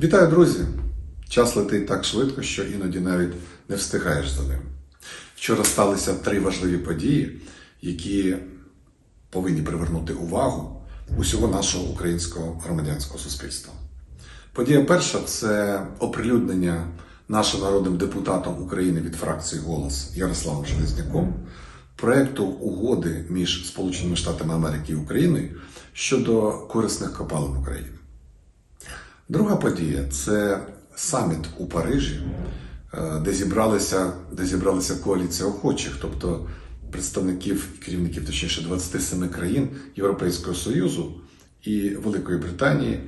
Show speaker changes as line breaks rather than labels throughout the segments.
Вітаю, друзі! Час летить так швидко, що іноді навіть не встигаєш за ним. Вчора сталися три важливі події, які повинні привернути увагу усього нашого українського громадянського суспільства. Подія перша це оприлюднення нашим народним депутатом України від фракції Голос Ярославом Железняком проекту угоди між Сполученими Штатами Америки і Україною щодо корисних копалин України. Друга подія це саміт у Парижі, е, де зібралися, де зібралася коаліція охочих, тобто представників керівників, точніше, 27 країн Європейського Союзу і Великої Британії,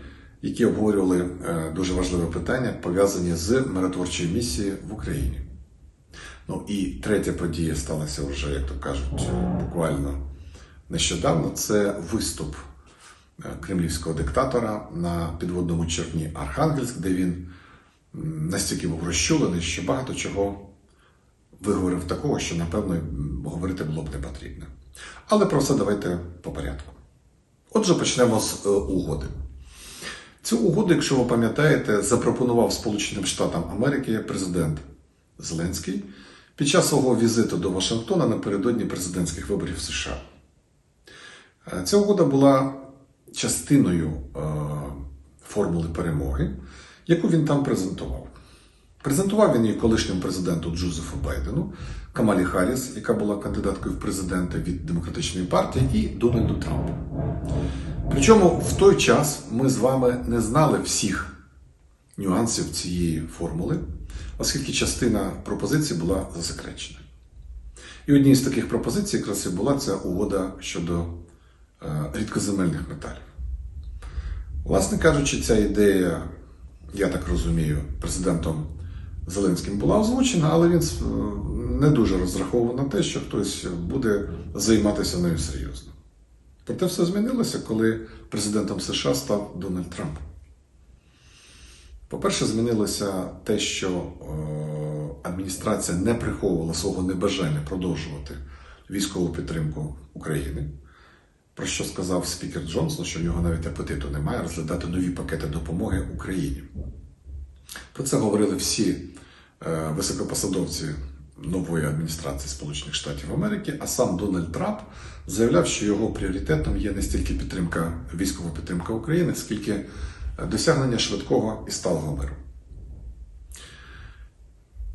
які обговорювали е, дуже важливе питання, пов'язані з миротворчою місією в Україні. Ну і третя подія сталася вже, як то кажуть, буквально нещодавно. Це виступ кремлівського диктатора на підводному човні Архангельськ, де він настільки був розчулений, що багато чого виговорив такого, що, напевно, говорити було б не потрібно. Але про все давайте по порядку. Отже, почнемо з е, угоди. Цю угоду, якщо ви пам'ятаєте, запропонував Сполученим Штатам Америки президент Зеленський під час свого візиту до Вашингтона напередодні президентських виборів США. Е, Ця угода була частиною е, формули перемоги, яку він там презентував. Презентував він її колишньому президенту Джозефу Байдену, Камалі Харріс, яка була кандидаткою в президенти від демократичної партії, і Дональду Трампу. Причому в той час ми з вами не знали всіх нюансів цієї формули, оскільки частина пропозицій була засекречена. І однією з таких пропозицій якраз і була ця угода щодо рідкоземельних металів. Власне кажучи, ця ідея, я так розумію, президентом Зеленським була озвучена, але він е, не дуже розраховував на те, що хтось буде займатися нею серйозно. Проте все змінилося, коли президентом США став Дональд Трамп. По-перше, змінилося те, що е, адміністрація не приховувала свого небажання продовжувати військову підтримку України, про що сказав спікер Джонсон, що в нього навіть апетиту немає розглядати нові пакети допомоги Україні. Про це говорили всі е, високопосадовці нової адміністрації Сполучених Штатів Америки, а сам Дональд Трамп заявляв, що його пріоритетом є не стільки підтримка, військова підтримка України, скільки досягнення швидкого і сталого миру.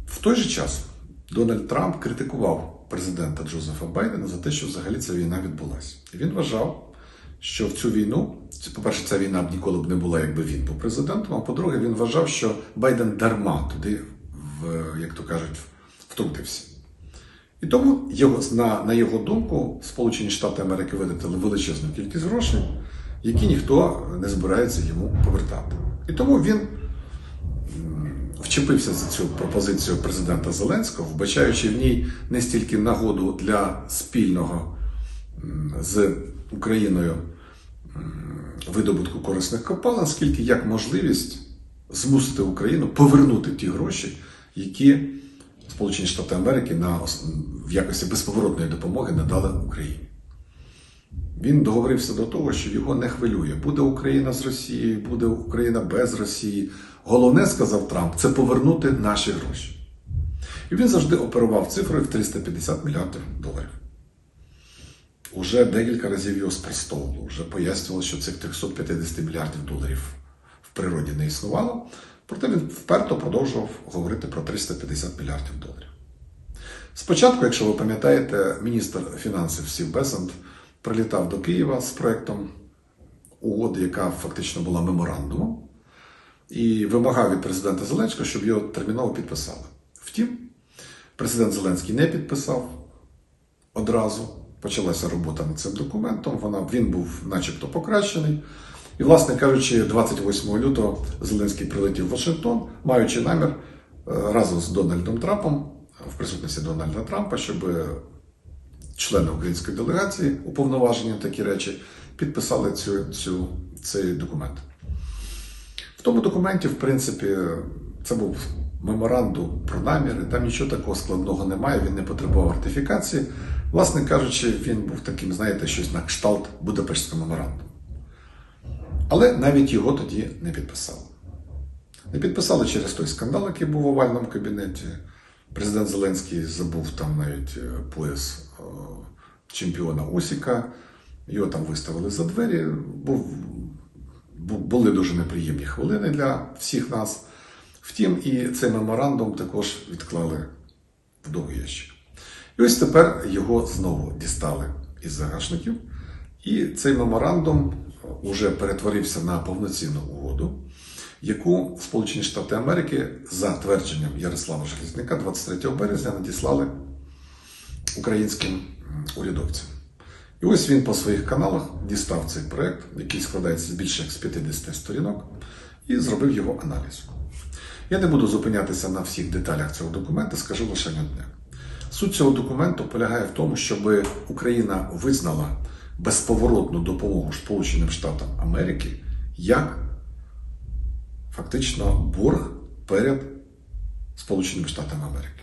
В той же час Дональд Трамп критикував президента Джозефа Байдена за те, що взагалі ця війна відбулася. І він вважав, що в цю війну, по-перше, ця війна б ніколи б не була, якби він був президентом. А по-друге, він вважав, що Байден дарма туди, в, як то кажуть, втрутився. І тому його, на, на його думку, Сполучені Штати Америки витратили величезну кількість грошей, які ніхто не збирається йому повертати. І тому він вчепився за цю пропозицію президента Зеленського, вбачаючи в ній не стільки нагоду для спільного з Україною видобутку корисних копалин, скільки як можливість змусити Україну повернути ті гроші, які Сполучені Штати Америки на, в якості безповоротної допомоги надали Україні. Він договорився до того, що його не хвилює. Буде Україна з Росією, буде Україна без Росії. Головне, сказав Трамп, це повернути наші гроші. І він завжди оперував цифрою в 350 мільярдів доларів. Уже декілька разів його спростовувало, вже пояснювало, що цих 350 мільярдів доларів в природі не існувало. Проте він вперто продовжував говорити про 350 мільярдів доларів. Спочатку, якщо ви пам'ятаєте, міністр фінансів Стів Бесент прилітав до Києва з проектом угоди, яка фактично була меморандумом, і вимагав від президента Зеленського, щоб його терміново підписали. Втім, президент Зеленський не підписав одразу. Почалася робота над цим документом. Вона, він був начебто покращений. І, власне кажучи, 28 лютого Зеленський прилетів в Вашингтон, маючи намір е, разом з Дональдом Трампом, в присутності Дональда Трампа, щоб члени української делегації, уповноважені такі речі, підписали цю, цю, цей документ. В тому документі, в принципі, це був меморандум про наміри, там нічого такого складного немає, він не потребував ратифікації. Власне кажучи, він був таким, знаєте, щось на кшталт Будапештського меморандуму. Але навіть його тоді не підписали. Не підписали через той скандал, який був в овальному кабінеті. Президент Зеленський забув там навіть е, пояс е, чемпіона Усіка. Його там виставили за двері. Був, бу- були дуже неприємні хвилини для всіх нас. Втім, і цей меморандум також відклали в довгий ящик. І ось тепер його знову дістали із загашників. І цей меморандум вже перетворився на повноцінну угоду, яку Сполучені Штати Америки за твердженням Ярослава Железняка 23 березня надіслали українським урядовцям. І ось він по своїх каналах дістав цей проект, який складається з більше як з 50 сторінок, і зробив його аналіз. Я не буду зупинятися на всіх деталях цього документа, скажу лише одне. Суть цього документу полягає в тому, щоб Україна визнала безповоротну допомогу Сполученим Штатам Америки як фактично борг перед Сполученими Штатами Америки.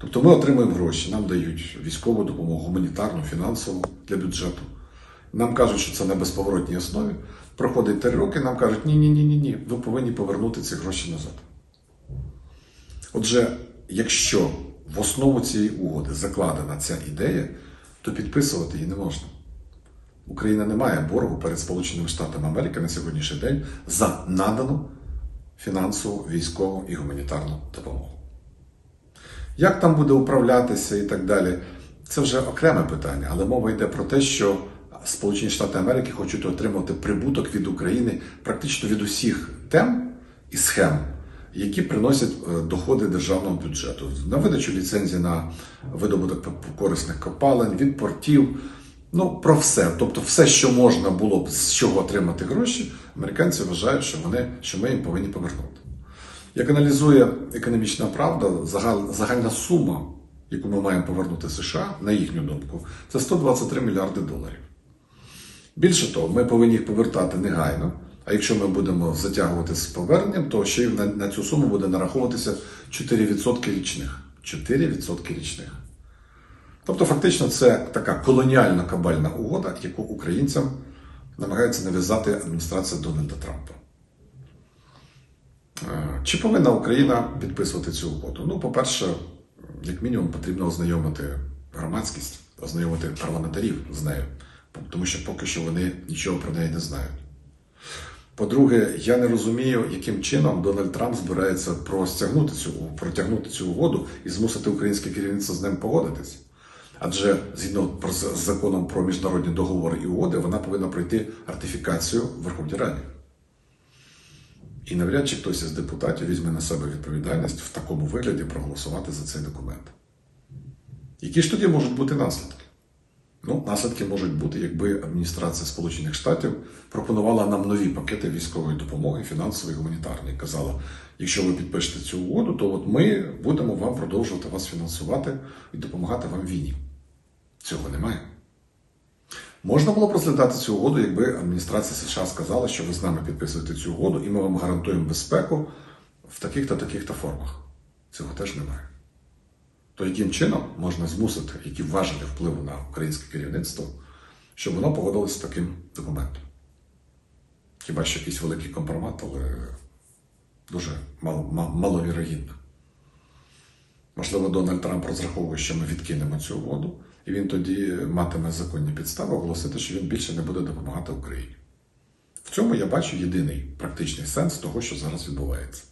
Тобто ми отримуємо гроші, нам дають військову допомогу, гуманітарну, фінансову для бюджету. Нам кажуть, що це на безповоротній основі. Проходить три роки, нам кажуть, ні, ні, ні, ні, ні, ви повинні повернути ці гроші назад. Отже, якщо в основу цієї угоди закладена ця ідея, то підписувати її не можна. Україна не має боргу перед Сполученими Штатами Америки на сьогоднішній день за надану фінансову, військову і гуманітарну допомогу. Як там буде управлятися і так далі, це вже окреме питання, але мова йде про те, що Сполучені Штати Америки хочуть отримати прибуток від України практично від усіх тем і схем, які приносять е, доходи державного бюджету на видачу ліцензій на видобуток корисних копалин, від портів. Ну, про все. Тобто, все, що можна було б з чого отримати гроші, американці вважають, що вони що ми їм повинні повернути. Як аналізує економічна правда, загальна сума, яку ми маємо повернути США, на їхню думку, це 123 мільярди доларів. Більше того, ми повинні їх повертати негайно. А якщо ми будемо затягувати з поверненням, то ще й на, на цю суму буде нараховуватися 4% річних. 4% річних. Тобто, фактично, це така колоніальна кабальна угода, яку українцям намагається нав'язати адміністрація Дональда Трампа. Е, Чи повинна Україна підписувати цю угоду? Ну, по-перше, як мінімум, потрібно ознайомити громадськість, ознайомити парламентарів з нею, тому що поки що вони нічого про неї не знають. По-друге, я не розумію, яким чином Дональд Трамп збирається простягнути цю, протягнути цю угоду і змусити українське керівництво з ним погодитись. Адже згідно з законом про міжнародні договори і угоди, вона повинна пройти ратифікацію в Верховній Раді. І навряд чи хтось із депутатів візьме на себе відповідальність в такому вигляді проголосувати за цей документ. Які ж тоді можуть бути наслідки? Ну, наслідки можуть бути, якби адміністрація Сполучених Штатів пропонувала нам нові пакети військової допомоги, фінансової, гуманітарної. Казала, якщо ви підпишете цю угоду, то от ми будемо вам продовжувати вас фінансувати і допомагати вам війні. Цього немає. Можна було розглядати цю угоду, якби адміністрація США сказала, що ви з нами підписуєте цю угоду, і ми вам гарантуємо безпеку в таких-то таких-то формах. Цього теж немає. То яким чином можна змусити, які важелі впливу на українське керівництво, щоб воно погодилося з таким документом? Хіба що якийсь великий компромат, але дуже мал, мал, маловірогідно. Можливо, Дональд Трамп розраховує, що ми відкинемо цю угоду, і він тоді матиме законні підстави оголосити, що він більше не буде допомагати Україні. В цьому я бачу єдиний практичний сенс того, що зараз відбувається.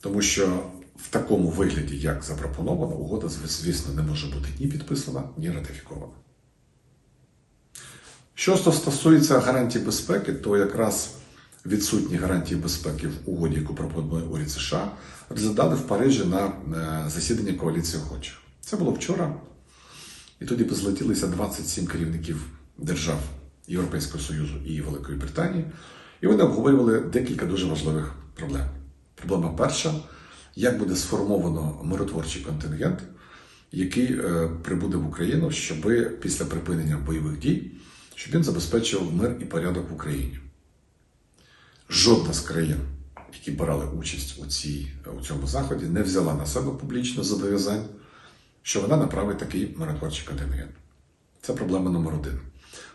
Тому що в такому вигляді, як запропоновано, угода, звісно, не може бути ні підписана, ні ратифікована. Що стосується гарантій безпеки, то якраз відсутні гарантії безпеки в угоді, яку пропонує уряд США, розглядали в Парижі на е, засіданні коаліції охочих. Це було вчора, і тоді позлетілися 27 керівників держав Європейського Союзу і Великої Британії, і вони обговорювали декілька дуже важливих проблем. Проблема перша: як буде сформовано миротворчий контингент, який е, прибуде в Україну, щоб після припинення бойових дій, щоб він забезпечив мир і порядок в Україні. Жодна з країн, які брали участь у, цій, у цьому заході, не взяла на себе публічно зобов'язань, що вона направить такий миротворчий контингент. Це проблема номер один.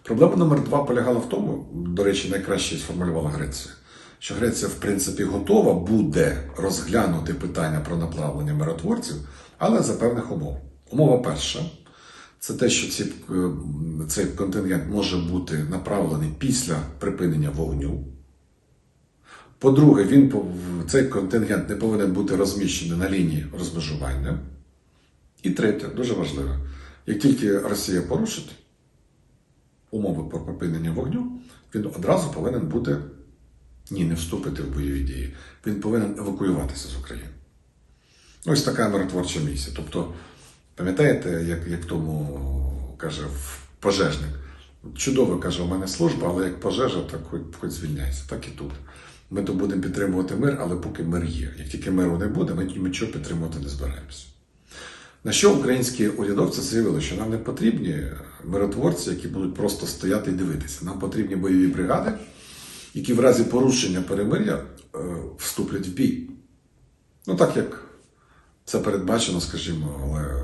Проблема номер два полягала в тому, до речі, найкраще сформулювала Греція, що Греція, в принципі, готова буде розглянути питання про направлення миротворців, але за певних умов. Умова перша це те, що ці, е, цей контингент може бути направлений після припинення вогню. По-друге, він цей контингент не повинен бути розміщений на лінії розмежування. І третє, дуже важливе, як тільки Росія порушить умови про припинення вогню, він одразу повинен бути ні, не вступити в бойові дії. Він повинен евакуюватися з України. Ось така миротворча місія. Тобто, пам'ятаєте, як, як тому каже пожежник? Чудово каже, у мене служба, але як пожежа, так хоч, хоч звільняйся. Так і тут. Ми то будемо підтримувати мир, але поки мир є. Як тільки миру не буде, ми нічого підтримувати не збираємося. На що українські урядовці заявили, що нам не потрібні миротворці, які будуть просто стояти і дивитися. Нам потрібні бойові бригади, які в разі порушення перемир'я е, вступлять в бій. Ну так як це передбачено, скажімо, але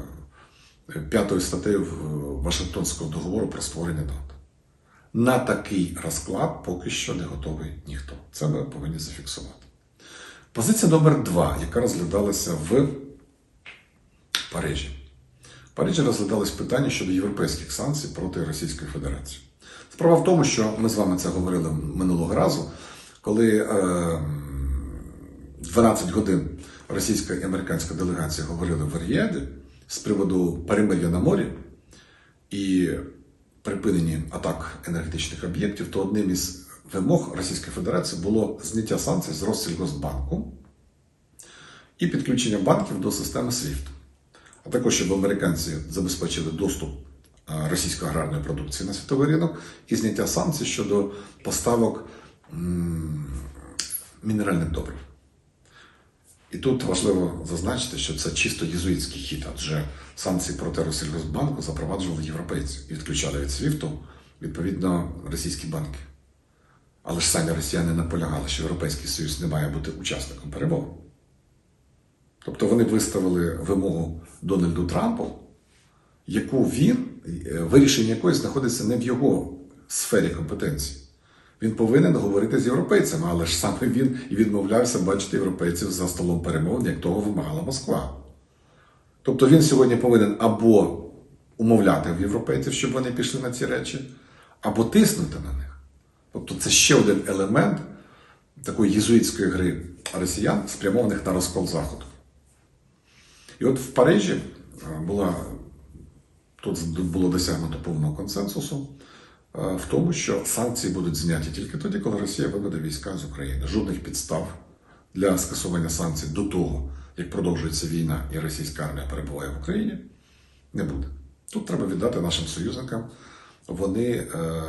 п'ятою статтею Вашингтонського договору про створення НАТО. На такий розклад поки що не готовий ніхто. Це ми повинні зафіксувати. Позиція номер два, яка розглядалася в Парижі. В Парижі розглядалось питання щодо європейських санкцій проти Російської Федерації. Справа в тому, що ми з вами це говорили минулого разу, коли е, 12 годин російська і американська делегація говорили в Аріаді з приводу перемир'я на морі і припинення атак енергетичних об'єктів, то одним із вимог Російської Федерації було зняття санкцій з Россельгосбанку і підключення банків до системи SWIFT. А також щоб американці забезпечили доступ російської аграрної продукції на світовий ринок і зняття санкцій щодо поставок мінеральних добрив. І тут важливо зазначити, що це чисто єзуїтський хід, адже санкції проти Россельгосбанку запроваджували європейці і відключали від СВІФТу, відповідно, російські банки. Але ж самі росіяни наполягали, що Європейський Союз не має бути учасником перемовин. Тобто вони виставили вимогу Дональду Трампу, яку він, е, вирішення якої знаходиться не в його сфері компетенції. Він повинен говорити з європейцями, але ж саме він і відмовлявся бачити європейців за столом перемовин, як того вимагала Москва. Тобто він сьогодні повинен або умовляти в європейців, щоб вони пішли на ці речі, або тиснути на них. Тобто це ще один елемент такої єзуїтської гри росіян, спрямованих на розкол Заходу. І от в Парижі е, була, тут було досягнуто повного консенсусу е, в тому, що санкції будуть зняті тільки тоді, коли Росія виведе війська з України. Жодних підстав для скасування санкцій до того, як продовжується війна і російська армія перебуває в Україні, не буде. Тут треба віддати нашим союзникам. Вони е,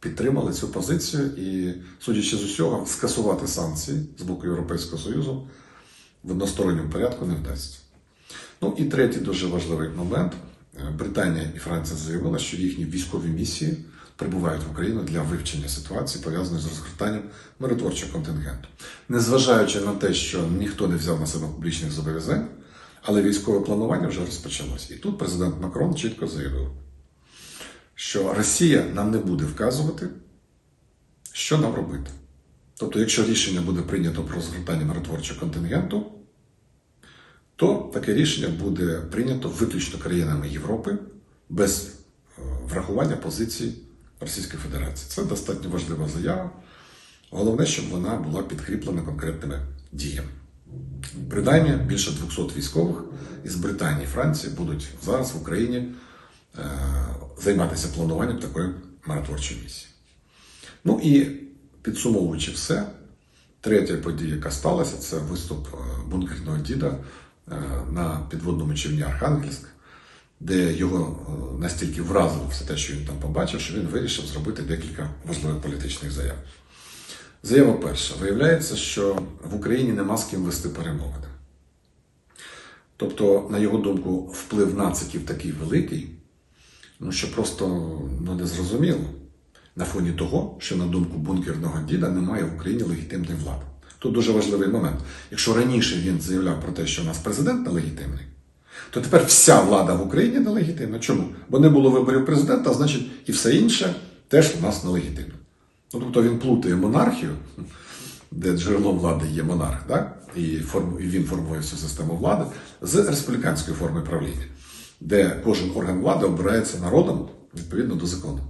підтримали цю позицію і, судячи з усього, скасувати санкції з боку Європейського Союзу в односторонньому порядку не вдасться. Ну і третій дуже важливий момент. Е, Британія і Франція заявили, що їхні військові місії прибувають в Україну для вивчення ситуації, пов'язаної з розгортанням миротворчого контингенту. Незважаючи на те, що ніхто не взяв на себе публічних зобов'язань, але військове планування вже розпочалось. І тут президент Макрон чітко заявив, що Росія нам не буде вказувати, що нам робити. Тобто, якщо рішення буде прийнято про розгортання миротворчого контингенту, то таке рішення буде прийнято виключно країнами Європи без е, врахування позицій Російської Федерації. Це достатньо важлива заява. Головне, щоб вона була підкріплена конкретними діями. Принаймні більше 200 військових із Британії і Франції будуть зараз в Україні е, займатися плануванням такої миротворчої місії. Ну і підсумовуючи все, третя подія, яка сталася, це виступ е, бункерного діда е, на підводному човні Архангельськ, де його е, настільки вразило все те, що він там побачив, що він вирішив зробити декілька важливих політичних заяв. Заява перша. Виявляється, що в Україні нема з ким вести перемовини. Тобто, на його думку, вплив нациків такий великий, ну що просто ну, не зрозуміло на фоні того, що на думку бункерного діда немає в Україні легітимної влади. Тут дуже важливий момент. Якщо раніше він заявляв про те, що у нас президент нелегітимний, то тепер вся влада в Україні нелегітимна. Чому? Бо не було виборів президента, значить і все інше теж у нас нелегітимне. Ну, тобто він плутає монархію, де джерелом влади є монарх, так? І він формує всю систему влади з республіканської форми правління, де кожен орган влади обирається народом відповідно до закону.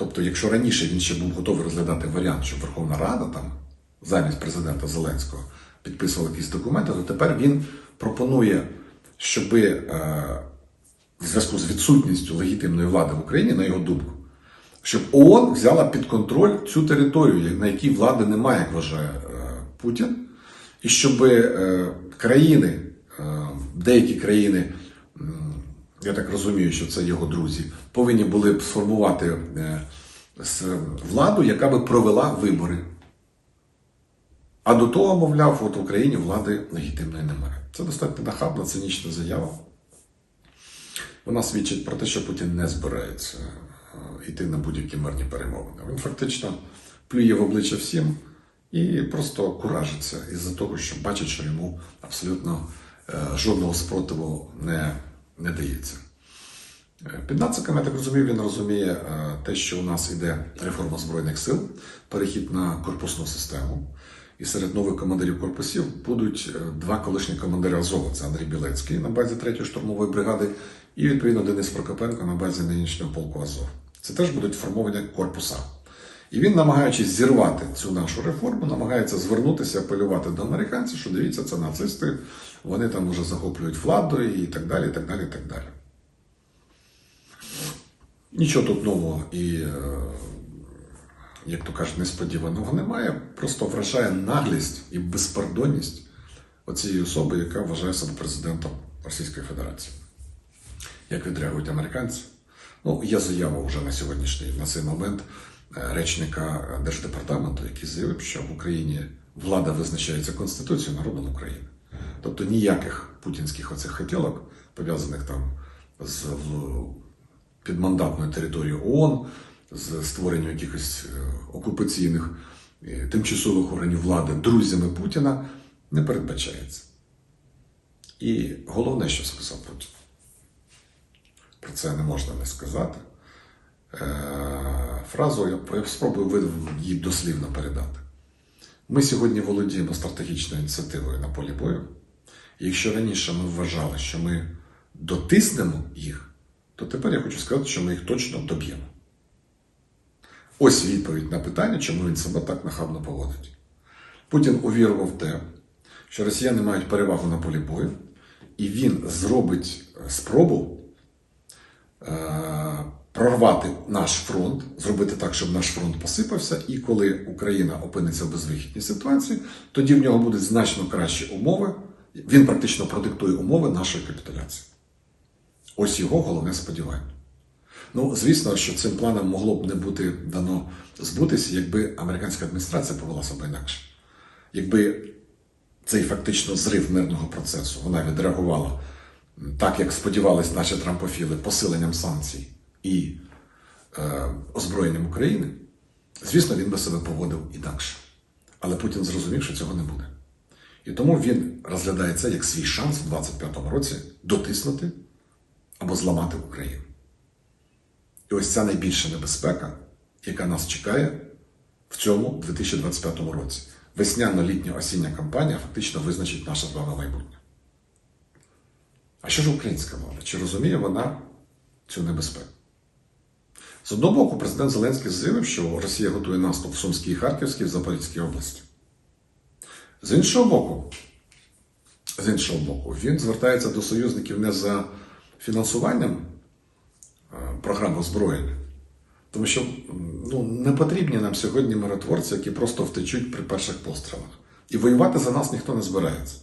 Тобто, якщо раніше він ще був готовий розглядати варіант, що Верховна Рада там замість президента Зеленського підписувала якісь документи, то тепер він пропонує, щоб е, в зв'язку з відсутністю легітимної влади в Україні, на його думку, щоб ООН взяла під контроль цю територію, на якій влади немає, як вважає е, Путін, і щоб е, країни, деякі країни, я так розумію, що це його друзі, повинні були б сформувати е, владу, яка би провела вибори. А до того, мовляв, от в Україні влади легітимної немає. Це достатньо нахабна, цинічна заява. Вона свідчить про те, що Путін не збирається е, йти на будь-які мирні перемовини. Він фактично плює в обличчя всім і просто куражиться із-за того, що бачить, що йому абсолютно е, жодного спротиву не, не дається. Е, Під нациком, я так розумію, він розуміє е, те, що у нас іде реформа Збройних сил, перехід на корпусну систему. І серед нових командирів корпусів будуть е, два колишні командири Азова. Це Андрій Білецький на базі 3-ї штурмової бригади і, відповідно, Денис Прокопенко на базі нинішнього полку Азов. Це теж будуть формовані корпуса. І він, намагаючись зірвати цю нашу реформу, намагається звернутися, апелювати до американців, що дивіться, це нацисти, вони там вже захоплюють владу і так далі, і так далі, і так далі. Нічого тут нового і, е, як то кажуть, несподіваного немає. Просто вражає наглість і безпардонність оцієї особи, яка вважає себе президентом Російської Федерації. Як відреагують американці? Ну, є заява вже на сьогоднішній на цей момент речника Держдепартаменту, який заявив, що в Україні влада визначається Конституцією народом України. Тобто ніяких путінських оцих хотілок, пов'язаних там з підмандатною територією ООН, з створенням якихось е, окупаційних е, тимчасових органів влади друзями Путіна, не передбачається. І головне, що сказав Путін. Про це не можна не сказати. Е, Фразу я спробую її дослівно передати. Ми сьогодні володіємо стратегічною ініціативою на полі бою. І якщо раніше ми вважали, що ми дотиснемо їх, то тепер я хочу сказати, що ми їх точно доб'ємо. Ось відповідь на питання, чому він себе так нахабно поводить. Путін увірував в те, що росіяни мають перевагу на полі бою, і він зробить е, спробу е, прорвати наш фронт, зробити так, щоб наш фронт посипався, і коли Україна опиниться в безвихідній ситуації, тоді в нього будуть значно кращі умови. Він практично продиктує умови нашої капітуляції. Ось його головне сподівання. Ну, звісно, що цим планом могло б не бути дано збутися, якби американська адміністрація повела себе інакше. Якби цей фактично зрив мирного процесу вона відреагувала так, як сподівались наші трампофіли, посиленням санкцій і е, озброєнням України, звісно, він би себе поводив інакше. Але Путін зрозумів, що цього не буде. І тому він розглядає це як свій шанс в 25-му році дотиснути або зламати Україну. І ось ця найбільша небезпека, яка нас чекає в цьому 2025 році. Весняно-літня осіння кампанія фактично визначить наше з вами майбутнє. А що ж українська влада? Чи розуміє вона цю небезпеку? З одного боку, президент Зеленський заявив, що Росія готує наступ в Сумській, Харківській, в Запорізькій області. З іншого боку, з іншого боку, він звертається до союзників не за фінансуванням е, програм озброєння, тому що ну, не потрібні нам сьогодні миротворці, які просто втечуть при перших пострілах. І воювати за нас ніхто не збирається.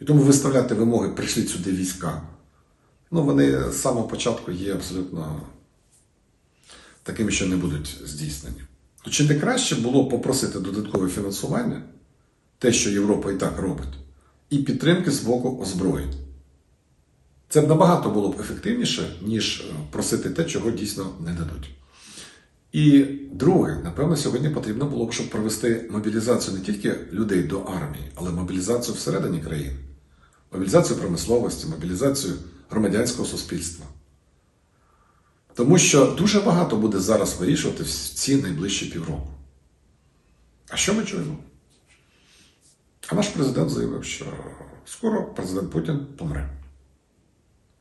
І тому виставляти вимоги прийшліть сюди війська. Ну, вони з самого початку є абсолютно такими, що не будуть здійснені. То чи не краще було попросити додаткове фінансування, те, що Європа і так робить, і підтримки з боку озброєнь? Це б набагато було б ефективніше, ніж е, просити те, чого дійсно не дадуть. І друге, напевно, сьогодні потрібно було б, щоб провести мобілізацію не тільки людей до армії, але мобілізацію всередині країни, мобілізацію промисловості, мобілізацію громадянського суспільства. Тому що дуже багато буде зараз вирішувати в ці найближчі півроку. А що ми чуємо? А наш президент заявив, що скоро президент Путін помре.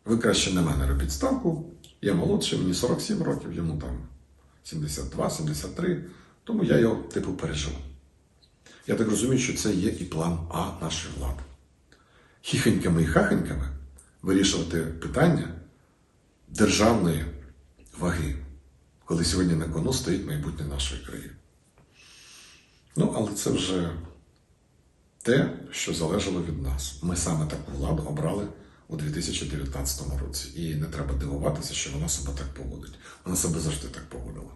Ви краще на мене робіть ставку. Я молодший, мені 47 років, йому там 72-73, тому я його типу пережив. Я так розумію, що це є і план А нашої влади. Хіхеньками і хахеньками вирішувати питання державної ваги, коли сьогодні на кону стоїть майбутнє нашої країни. Ну, але це вже те, що залежало від нас. Ми саме таку владу обрали у 2019 році. І не треба дивуватися, що вона себе так поводить. Вона себе завжди так поводила.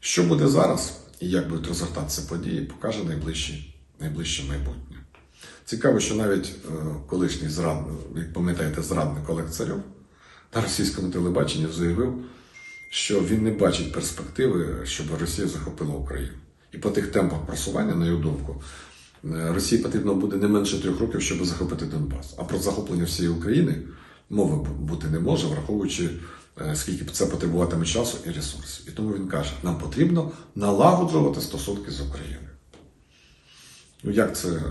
Що буде зараз і як будуть розгортатися події, покаже найближче, найближче майбутнє. Цікаво, що навіть е, колишній зрадник, як пам'ятаєте, зрадник Олег Царьов на російському телебаченні заявив, що він не бачить перспективи, щоб Росія захопила Україну. І по тих темпах просування, на його думку, е, Росії потрібно буде не менше трьох років, щоб захопити Донбас. А про захоплення всієї України мови бути не може, враховуючи, е, скільки це потребуватиме часу і ресурсів. І тому він каже: нам потрібно налагоджувати стосунки з Україною. Ну, як це е,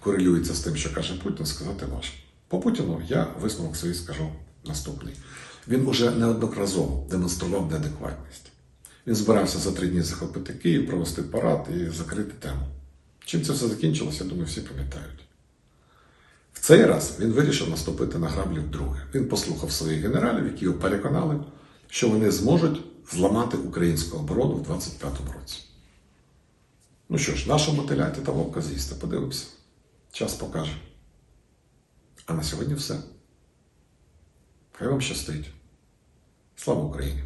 корелюється з тим, що каже Путін, сказати важко. По Путіну я висновок свій скажу наступний. Він уже неодноразово демонстрував неадекватність. Він збирався за три дні захопити Київ, провести парад і закрити тему. Чим це все закінчилося, я думаю, всі пам'ятають. В цей раз він вирішив наступити на граблі вдруге. Він послухав своїх генералів, які його переконали, що вони зможуть зламати українську оборону в 25-му році. Ну що ж, нашому теляті та вовка з'їсти, подивимося. Час покаже. А на сьогодні все. Хай вам щастить. Слава Україні!